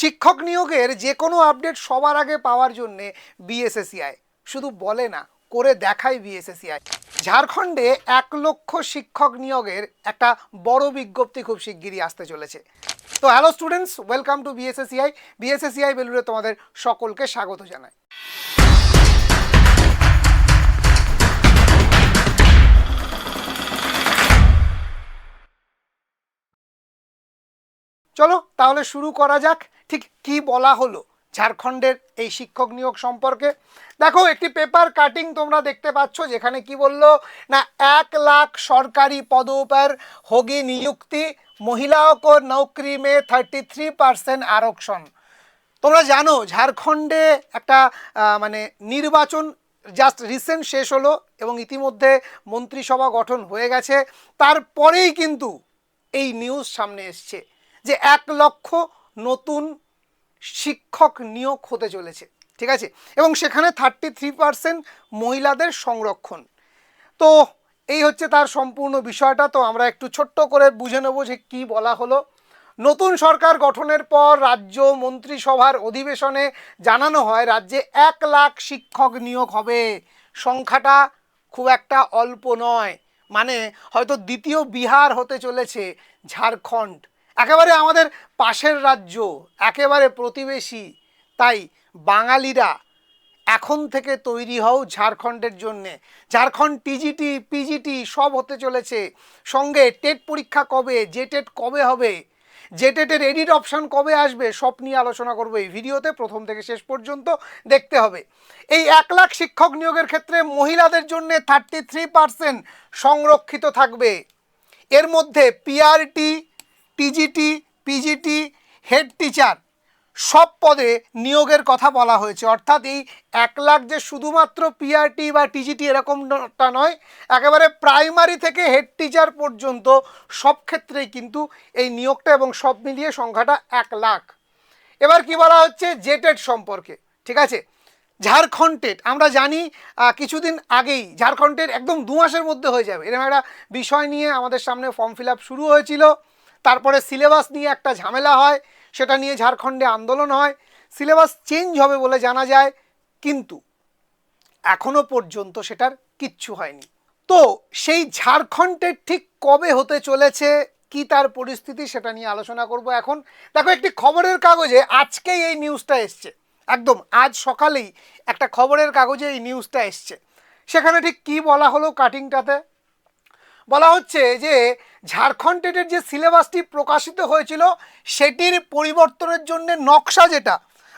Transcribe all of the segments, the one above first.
শিক্ষক নিয়োগের যে কোনো আপডেট সবার আগে পাওয়ার জন্যে বিএসএসিআই শুধু বলে না, করে দেখায় বিএসএসিআই ঝাড়খণ্ডে এক লক্ষ শিক্ষক নিয়োগের একটা বড় বিজ্ঞপ্তি খুব শিগগিরই আসতে চলেছে। তো hello students welcome to BSACI BSACI বেলুড়ে তোমাদের সকলকে স্বাগত জানাই। চলো তাহলে শুরু করা যাক। ঠিক কি বলা হলো? ঝাড়খণ্ডের এই শিক্ষক নিয়োগ সম্পর্কে। দেখো, একটি পেপার কাটিং তোমরা দেখতে পাচ্ছ, যেখানে কি বলল? না, এক লাখ সরকারি পদপার হোগি নিযুক্তি মহিলাও কো নৌকরি মে থার্টি থ্রি পার্সেন্ট আরক্ষণ। তোমরা জানো, ঝাড়খণ্ডে একটা মানে নির্বাচন জাস্ট রিসেন্ট শেষ হলো এবং ইতিমধ্যে মন্ত্রিসভা গঠন হয়ে গেছে। তারপরেই কিন্তু এই নিউজ সামনে এসছে যে এক লক্ষ নতুন শিক্ষক নিয়োগ হতে চলেছে, ঠিক আছে? এবং সেখানে থার্টি থ্রি পার্সেন্ট মহিলাদের সংরক্ষণ। তো এই হচ্ছে তার সম্পূর্ণ বিষয়টা। তো আমরা একটু ছোট্ট করে বুঝে নেব যে কী বলা হলো। নতুন সরকার গঠনের পর রাজ্য মন্ত্রিসভার অধিবেশনে জানানো হয়, রাজ্যে এক লাখ শিক্ষক নিয়োগ হবে। সংখ্যাটা খুব একটা অল্প নয়। মানে হয়তো দ্বিতীয় বিহার হতে চলেছে ঝাড়খণ্ড। একেবারে আমাদের পাশের রাজ্য, একেবারে প্রতিবেশী, তাই বাঙালিরা এখন থেকে তৈরি হও ঝাড়খণ্ডের জন্যে। ঝাড়খণ্ড টিজিটি, পিজিটি সব হতে চলেছে। সঙ্গে টেট পরীক্ষা কবে যে টেট কবে হবে যে টেটের এডিট অপশান কবে আসবে, সব নিয়ে আলোচনা করব এই ভিডিওতে। প্রথম থেকে শেষ পর্যন্ত দেখতে হবে। এই এক লাখ শিক্ষক নিয়োগের ক্ষেত্রে মহিলাদের জন্য থার্টি থ্রি পার্সেন্ট সংরক্ষিত থাকবে। এর মধ্যে PRT TGT, PGT, head teacher, সব পদে নিয়োগের কথা বলা হয়েছে। অর্থাৎ এই এক লাখ যে শুধুমাত্র পিআরটি বা টিজিটি এরকমটা নয়, একেবারে প্রাইমারি থেকে হেড টিচার পর্যন্ত সব ক্ষেত্রেই কিন্তু এই নিয়োগটা এবং সব মিলিয়ে সংখ্যাটা এক লাখ। এবার কি বলা হচ্ছে? জেটেড সম্পর্কে, ঠিক আছে? ঝাড়খণ্ড টেট আমরা জানি কিছুদিন আগেই ঝাড়খণ্ডের একদম দু মাসের মধ্যে হয়ে যাবে। এরকম একটা বিষয় নিয়ে আমাদের সামনে ফর্ম ফিল শুরু হয়েছিল। তারপরে সিলেবাস নিয়ে একটা ঝামেলা হয়, সেটা নিয়ে ঝাড়খণ্ডে আন্দোলন হয়। সিলেবাস চেঞ্জ হবে বলে জানা যায়, কিন্তু এখনও পর্যন্ত সেটার কিচ্ছু হয়নি। তো সেই ঝাড়খণ্ডের ঠিক কবে হতে চলেছে, কি তার পরিস্থিতি সেটা নিয়ে আলোচনা করব এখন। দেখো, একটি খবরের কাগজে আজকেই এই নিউজটা এসছে। একদম আজ সকালেই একটা খবরের কাগজে এই নিউজটা এসছে। সেখানে ঠিক কি বলা হলো কাটিংটাতে বলা হচ্ছে যে ঝাড়খণ্ড টেটের যে সিলেবাসটি প্রকাশিত হয়েছিল, সেটির পরিবর্তনের জন্য নকশা যেটা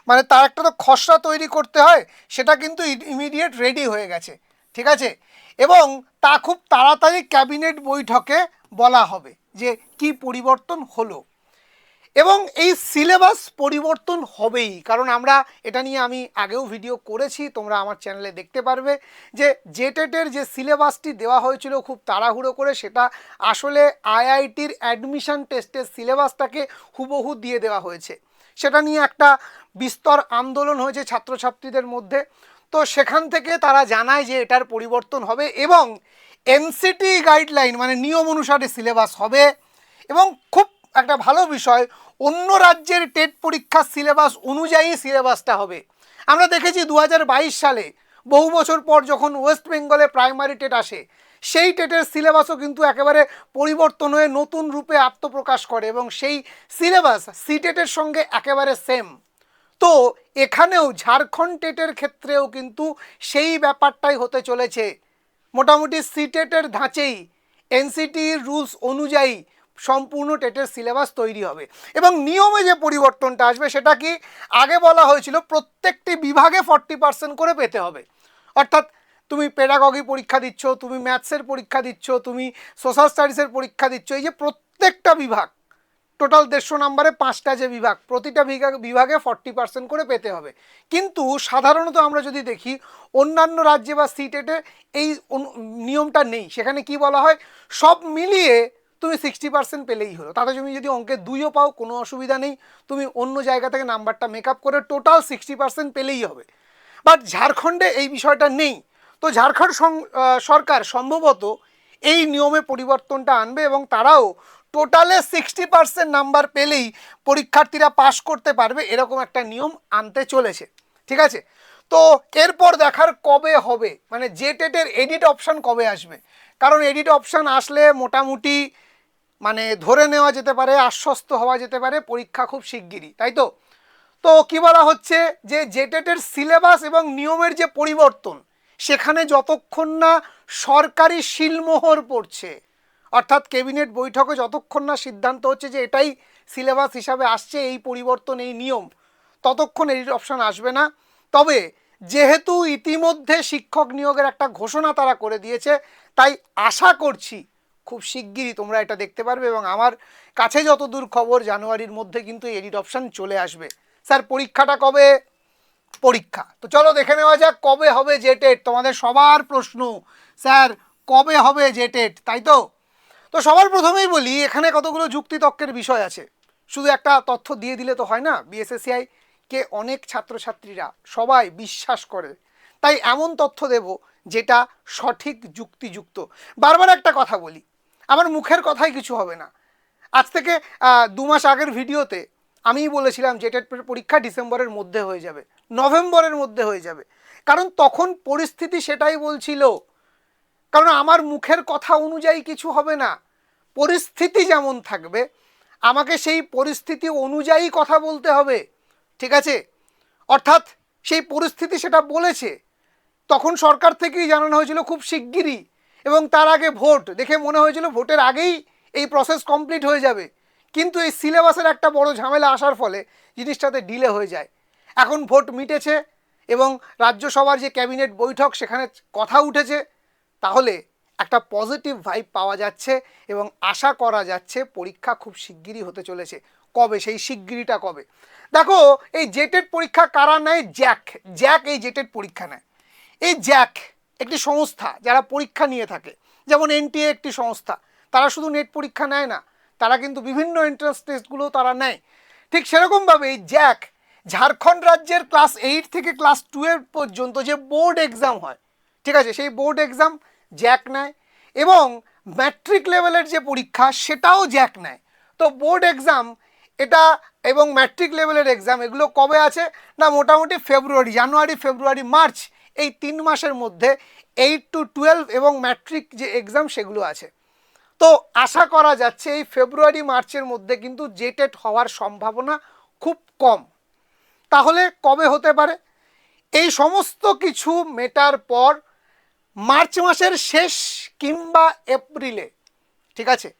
মানে তার একটা তো খসড়া তৈরি করতে হয়, সেটা কিন্তু ইমিডিয়েট রেডি হয়ে গেছে, ঠিক আছে? এবং তা খুব তাড়াতাড়ি ক্যাবিনেট বৈঠকে বলা হবে যে কি পরিবর্তন হলো। এবং এই সিলেবাস পরিবর্তন হবেই। কারণ আমরা এটা নিয়ে আমি আগেও ভিডিও করেছি, তোমরা আমার চ্যানেলে দেখতে পারবে যে জেটেটের যে সিলেবাসটি দেওয়া হয়েছিল খুব তাড়াহুড়ো করে, সেটা আসলে আইআইটির অ্যাডমিশন টেস্টের সিলেবাসটাকে হুবহু দিয়ে দেওয়া হয়েছে। সেটা নিয়ে একটা বিস্তর আন্দোলন হয়েছে ছাত্রছাত্রীদের মধ্যে। তো সেখান থেকে তারা জানায় যে এটার পরিবর্তন হবে এবং এনসিটি গাইডলাইন মানে নিয়ম অনুসারে সিলেবাস হবে এবং খুব একটা ভালো বিষয়, অন্য রাজ্যের টেট পরীক্ষার সিলেবাস অনুযায়ী সিলেবাসটা হবে। আমরা দেখেছি দু হাজার বাইশ সালে, বহু বছর পর যখন ওয়েস্ট বেঙ্গলে প্রাইমারি টেট আসে, সেই টেটের সিলেবাসও কিন্তু একেবারে পরিবর্তন হয়ে নতুন রূপে আত্মপ্রকাশ করে এবং সেই সিলেবাস সি টেটের সঙ্গে একেবারে সেম তো এখানেও ঝাড়খণ্ড টেটের ক্ষেত্রেও কিন্তু সেই ব্যাপারটাই হতে চলেছে। মোটামুটি সিটেটের ধাঁচেই, এনসিটির রুলস অনুযায়ী সম্পূর্ণ টেটের সিলেবাস তৈরি হবে। এবং নিয়মে যে পরিবর্তনটা আসবে সেটা কি? আগে বলা হয়েছিল প্রত্যেকটি বিভাগে ফর্টি পার্সেন্ট করে পেতে হবে। অর্থাৎ তুমি পেডাগগি পরীক্ষা দিচ্ছ, তুমি ম্যাথসের পরীক্ষা দিচ্ছ, তুমি সোশ্যাল স্টাডিজের পরীক্ষা দিচ্ছ, এই যে প্রত্যেকটা বিভাগ টোটাল দেড়শো নম্বরে পাঁচটা যে বিভাগ, প্রতিটা বিভাগ- বিভাগে ফর্টি পার্সেন্ট করে পেতে হবে। কিন্তু সাধারণত আমরা যদি দেখি, অন্যান্য রাজ্যে বা সিটেটে এই নিয়মটা নেই। সেখানে কি বলা হয়? সব মিলিয়ে তুমি সিক্সটি পার্সেন্ট পেলেই হলো। তাতে তুমি যদি অঙ্কে দুইও পাও, কোনো অসুবিধা নেই। তুমি অন্য জায়গা থেকে নাম্বারটা মেক আপ করে টোটাল সিক্সটি পার্সেন্ট পেলেই হবে। বাট ঝাড়খণ্ডে এই বিষয়টা নেই। তো ঝাড়খণ্ড সরকার সম্ভবত এই নিয়মে পরিবর্তনটা আনবে এবং তারাও টোটালে সিক্সটি পার্সেন্ট নাম্বার পেলেই পরীক্ষার্থীরা পাশ করতে পারবে এরকম একটা নিয়ম আনতে চলেছে। ঠিক আছে? তো এরপর দেখার কবে হবে? মানে যে টেটের এডিট অপশান কবে আসবে? কারণ এডিট অপশান আসলে মোটামুটি মানে ধরে নেওয়া যেতে পারে, আশ্বস্ত হওয়া যেতে পারে পরীক্ষা খুব শিগগিরই, তাই তো? তো কি বলা হচ্ছে যে জেটেটের সিলেবাস এবং নিয়মের যে পরিবর্তন, সেখানে যতক্ষণ না সরকারি শিলমোহর পড়ছে, অর্থাৎ ক্যাবিনেট বৈঠকে যতক্ষণ না সিদ্ধান্ত হচ্ছে যে এটাই সিলেবাস হিসাবে আসছে, এই পরিবর্তন, এই নিয়ম, ততক্ষণ এডিট অপশান আসবে না। তবে যেহেতু ইতিমধ্যে শিক্ষক নিয়োগের একটা ঘোষণা তারা করে দিয়েছে, তাই আশা করছি খুব শিগগিরই তোমরা এটা দেখতে পারবে এবং আমার কাছে যতদূর খবর জানুয়ারির মধ্যে কিন্তু এডিট অপশান চলে আসবে। স্যার, পরীক্ষাটা কবে? পরীক্ষা। তো চলো দেখে নেওয়া যাক কবে হবে জেটেট তোমাদের সবার প্রশ্ন, স্যার, কবে হবে জেটেট তাই তো? তো সবার প্রথমেই বলি, এখানে কতগুলো যুক্তিতক্কের বিষয় আছে। শুধু একটা তথ্য দিয়ে দিলে তো হয় না বিএসএসিআই কে অনেক ছাত্রছাত্রীরা সবাই বিশ্বাস করে। তাই এমন তথ্য দেব যেটা সঠিক যুক্তিযুক্ত। বারবার একটা কথা বলি আমার মুখের কথাই কিছু হবে না। আজ থেকে দু মাস আগের ভিডিওতে আমিই বলেছিলাম যে টেট পরীক্ষা ডিসেম্বরের মধ্যে হয়ে যাবে, নভেম্বরের মধ্যে হয়ে যাবে। কারণ তখন পরিস্থিতি সেটাই বলছিল। কারণ আমার মুখের কথা অনুযায়ী কিছু হবে না। পরিস্থিতি যেমন থাকবে, আমাকে সেই পরিস্থিতি অনুযায়ী কথা বলতে হবে, ঠিক আছে? অর্থাৎ সেই পরিস্থিতি সেটা বলেছে। তখন সরকার থেকেই জানানো হয়েছিল খুব শিগগিরই এবং তার আগে ভোট। দেখে মনে হয়েছিল ভোটের আগেই এই প্রসেস কমপ্লিট হয়ে যাবে। কিন্তু এই সিলেবাসের একটা বড় ঝামেলা আসার ফলে জিনিসটাতে ডিলে হয়ে যায়। এখন ভোট মিটেছে এবং রাজ্যসভার যে ক্যাবিনেট বৈঠক, সেখানে কথা উঠেছে। তাহলে একটা পজিটিভ ভাইব পাওয়া যাচ্ছে এবং আশা করা যাচ্ছে পরীক্ষা খুব শিগগিরই হতে চলেছে। কবে? সেই শিগগিরিটা কবে? দেখো, এই জেটেড পরীক্ষা কারা নেয়? জ্যাক। জ্যাক এই জেটেড পরীক্ষা নেয়। এই জ্যাক একটি সংস্থা যারা পরীক্ষা নিয়ে থাকে। যেমন এনটিএ একটি সংস্থা। তারা শুধু নেট পরীক্ষা নেয় না, তারা কিন্তু বিভিন্ন এন্ট্রান্স টেস্টগুলো তারা নেয়। ঠিক সেরকমভাবে এই জ্যাক ঝাড়খণ্ড রাজ্যের ক্লাস এইট থেকে ক্লাস টুয়েলভ পর্যন্ত যে বোর্ড এক্সাম হয়, ঠিক আছে, সেই বোর্ড এক্সাম জ্যাক নেয় এবং ম্যাট্রিক লেভেলের যে পরীক্ষা সেটাও জ্যাক নেয়। তো বোর্ড এক্সাম এটা এবং ম্যাট্রিক লেভেলের এক্সাম এগুলো কবে আছে? না, মোটামুটি ফেব্রুয়ারি জানুয়ারি ফেব্রুয়ারি মার্চ এই তিন মাসের মধ্যে এইট টু টুয়েলভ এবং ম্যাট্রিক যে এক্সাম সেগুলো আছে। তো আশা করা যাচ্ছে এই ফেব্রুয়ারি মার্চের মধ্যে কিন্তু জেটেট হওয়ার সম্ভাবনা খুব কম। তাহলে কবে হতে পারে? এই সমস্ত কিছু মেটার পর মার্চ মাসের শেষ কিংবা এপ্রিলে ঠিক আছে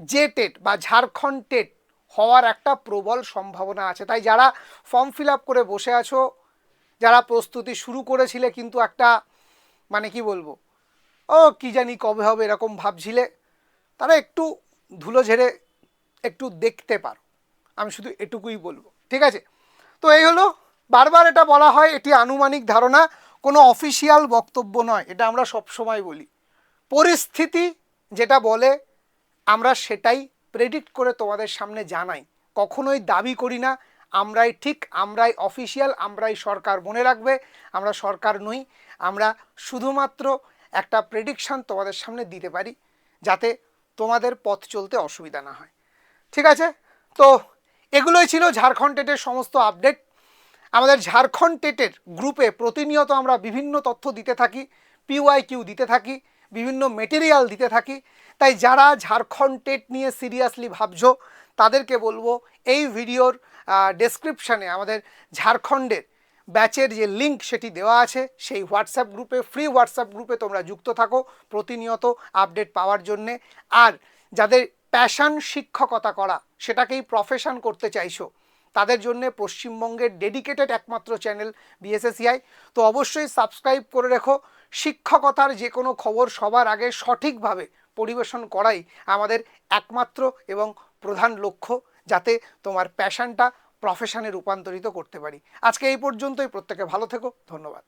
যে টেট বা ঝাড়খণ্ড টেট হওয়ার একটা প্রবল সম্ভাবনা আছে। তাই যারা ফর্ম ফিল আপ করে বসে আছো যারা প্রস্তুতি শুরু করেছিলে কিন্তু একটা মানে কি বলব, ও কি জানি কবে হবে এরকম ভাবছিলে, তারা একটু ধুলো ঝেড়ে একটু দেখতে পারো। আমি শুধু এটুকুই বলব, ঠিক আছে? তো এই হলো, বারবার এটা বলা হয়, এটি আনুমানিক ধারণা, কোনো অফিসিয়াল বক্তব্য নয়, এটা আমরা সব সময় বলি। পরিস্থিতি যেটা বলে, আমরা সেটাই প্রেডিক্ট করে তোমাদের সামনে জানাই, কখনোই দাবি করি না আমরাই ঠিক, আমরাই অফিসিয়াল, আমরাই সরকার মনে রাখবে, আমরা সরকার নই। আমরা শুধুমাত্র একটা প্রেডিকশান তোমাদের সামনে দিতে পারি, যাতে তোমাদের পথ চলতে অসুবিধা না হয়। ঠিক আছে? তো এগুলোই ছিল ঝাড়খণ্ড টেটের সমস্ত আপডেট আমাদের ঝাড়খণ্ড টেটের গ্রুপে প্রতিনিয়ত আমরা বিভিন্ন তথ্য দিতে থাকি পিওয়াই কিউ দিতে থাকি, বিভিন্ন মেটেরিয়াল দিতে থাকি। তাই যারা ঝাড়খণ্ড টেট নিয়ে সিরিয়াসলি ভাবছ, তাদেরকে বলব, এই ভিডিওর ডেসক্রিপশানে আমাদের ঝাড়খণ্ডের ব্যাচের যে লিঙ্ক সেটি দেওয়া আছে, সেই হোয়াটসঅ্যাপ গ্রুপে ফ্রি হোয়াটসঅ্যাপ গ্রুপে তোমরা যুক্ত থাকো প্রতিনিয়ত আপডেট পাওয়ার জন্যে। আর যাদের প্যাশান শিক্ষকতা করা, সেটাকেই প্রফেশন করতে চাইছো, তাদের জন্য পশ্চিমবঙ্গের ডেডিকেটেড একমাত্র চ্যানেল বিএসএসিআই তো অবশ্যই সাবস্ক্রাইব করে রেখো। শিক্ষকতার যে কোনো খবর সবার আগে সঠিকভাবে পরিবেশন করাই আমাদের একমাত্র এবং প্রধান লক্ষ্য। যাতে তোমার প্যাশানটা প্রফেশনে রূপান্তরিত করতে পারি। আজকে এই পর্যন্তই প্রত্যেকে ভালো থেকো ধন্যবাদ।